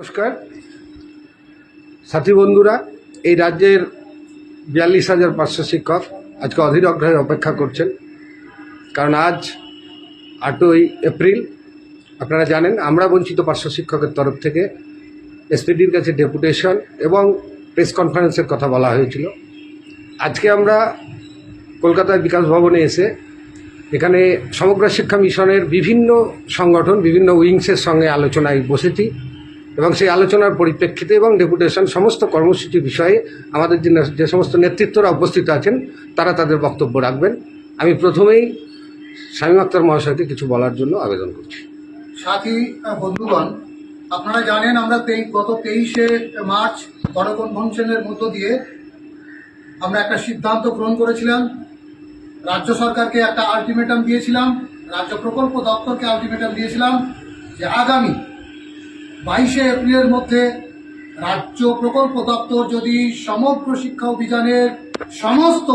নমস্কার। সাথী বন্ধুরা, এই রাজ্যের বিয়াল্লিশ হাজার পাঁচশো শিক্ষক আজকে অধীর অগ্রহে অপেক্ষা করছেন। কারণ আজ আটই এপ্রিল, আপনারা জানেন, আমরা বঞ্চিত পার্শ্ব শিক্ষকের তরফ থেকে এসপিডির কাছে ডেপুটেশন এবং প্রেস কনফারেন্সের কথা বলা হয়েছিল। আজকে আমরা কলকাতার বিকাশ ভবনে এসে এখানে সমগ্র শিক্ষা মিশনের বিভিন্ন সংগঠন, বিভিন্ন উইংসের সঙ্গে আলোচনায় বসেছি। এবং সেই আলোচনার পরিপ্রেক্ষিতে এবং ডেপুটেশন সমস্ত কর্মসূচি বিষয়ে আমাদের যে সমস্ত নেতৃত্বরা উপস্থিত আছেন, তারা তাদের বক্তব্য রাখবেন। আমি প্রথমেই শামীম আক্তার মহাশয়কে কিছু বলার জন্য আবেদন করছি। সাথী বন্ধুগণ, আপনারা জানেন আমরা গত তেইশে মার্চ গণকনভেনশনের মধ্য দিয়ে আমরা একটা সিদ্ধান্ত গ্রহণ করেছিলাম। রাজ্য সরকারকে একটা আলটিমেটাম দিয়েছিলাম, রাজ্য প্রকল্প দপ্তরকে আলটিমেটাম দিয়েছিলাম যে আগামী বাইশে এপ্রিলের মধ্যে রাজ্য প্রকল্প দপ্তর যদি সমগ্র শিক্ষা অভিযানের সমস্ত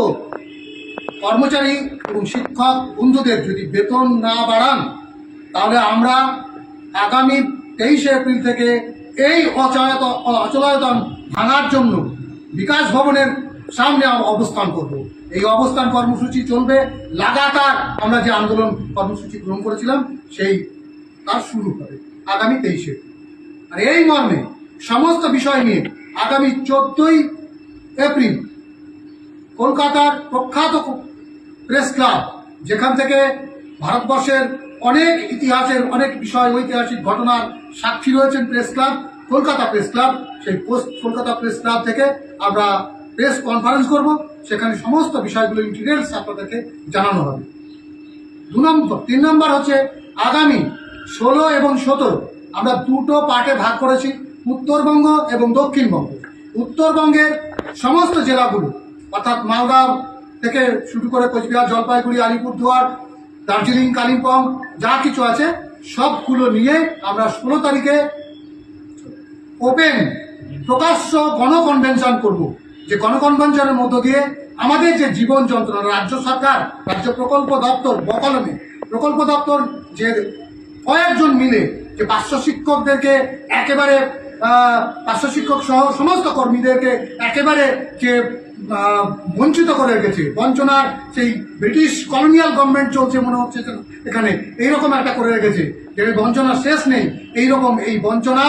কর্মচারী এবং শিক্ষক বন্ধুদের যদি বেতন না বাড়ান, তাহলে আমরা আগামী তেইশে এপ্রিল থেকে এই অচলায়ত অচলায়তন ভাঙার জন্য বিকাশ ভবনের সামনে অবস্থান করব। এই অবস্থান কর্মসূচি চলবে। লাগাতার আমরা যে আন্দোলন কর্মসূচি গ্রহণ করেছিলাম, সেই তার শুরু হবে আগামী তেইশে আর এই মর্মে সমস্ত বিষয় নিয়ে আগামী চোদ্দই এপ্রিল কলকাতার প্রখ্যাত প্রেস ক্লাব, যেখান থেকে ভারতবর্ষের অনেক ইতিহাসের, অনেক বিষয়, ঐতিহাসিক ঘটনার সাক্ষী রয়েছেন press club, Kolkata press club, সেই পোস্ট কলকাতা প্রেস ক্লাব থেকে আমরা প্রেস কনফারেন্স করব, সেখানে সমস্ত বিষয়গুলো ইন ডিটেলস আপনাদেরকে জানানো হবে। দু নম্বর, তিন নম্বর হচ্ছে আগামী ষোলো এবং সতেরো আমরা দুটো পার্টে ভাগ করেছি, উত্তরবঙ্গ এবং দক্ষিণবঙ্গ। উত্তরবঙ্গের সমস্ত জেলাগুলো, অর্থাৎ মালদা থেকে শুরু করে কোচবিহার, জলপাইগুড়ি, আলিপুরদুয়ার, দার্জিলিং, কালিম্পং, যা কিছু আছে, সবগুলো নিয়ে আমরা ষোলো তারিখে ওপেন, প্রকাশ্য গণকনভেনশন করব। যে গণকনভেনশনের মধ্য দিয়ে আমাদের যে জীবন যন্ত্রণা, রাজ্য সরকার, রাজ্য প্রকল্প দপ্তর বকলমে প্রকল্প দপ্তর যে কয়েকজন মিলে যে পার্শ্ব শিক্ষকদেরকে একেবারে পার্শ্ব শিক্ষক সহ সমস্ত কর্মীদেরকে একেবারে যে বঞ্চিত করে রেখেছে। বঞ্চনার সেই ব্রিটিশ কলোনিয়াল গভর্নমেন্ট চলছে মনে হচ্ছে এখানে। এইরকম একটা করে রেখেছে, যে বঞ্চনা শেষ নেই। এইরকম এই বঞ্চনা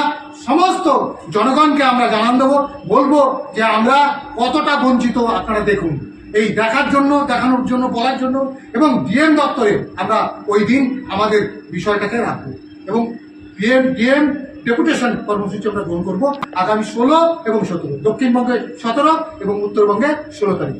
সমস্ত জনগণকে আমরা জানান দেবো, বলব যে আমরা কতটা বঞ্চিত, আপনারা দেখুন। এই দেখার জন্য, দেখানোর জন্য, বলার জন্য এবং ডিএম দপ্তরে আমরা ওই দিন আমাদের বিষয়টাকে রাখব। এবং ডিএম ডিএম ডেপুটেশন কর্মসূচি আমরা গ্রহণ করব আগামী ষোলো এবং সতেরো। দক্ষিণবঙ্গে সতেরো এবং উত্তরবঙ্গে ষোলো তারিখ।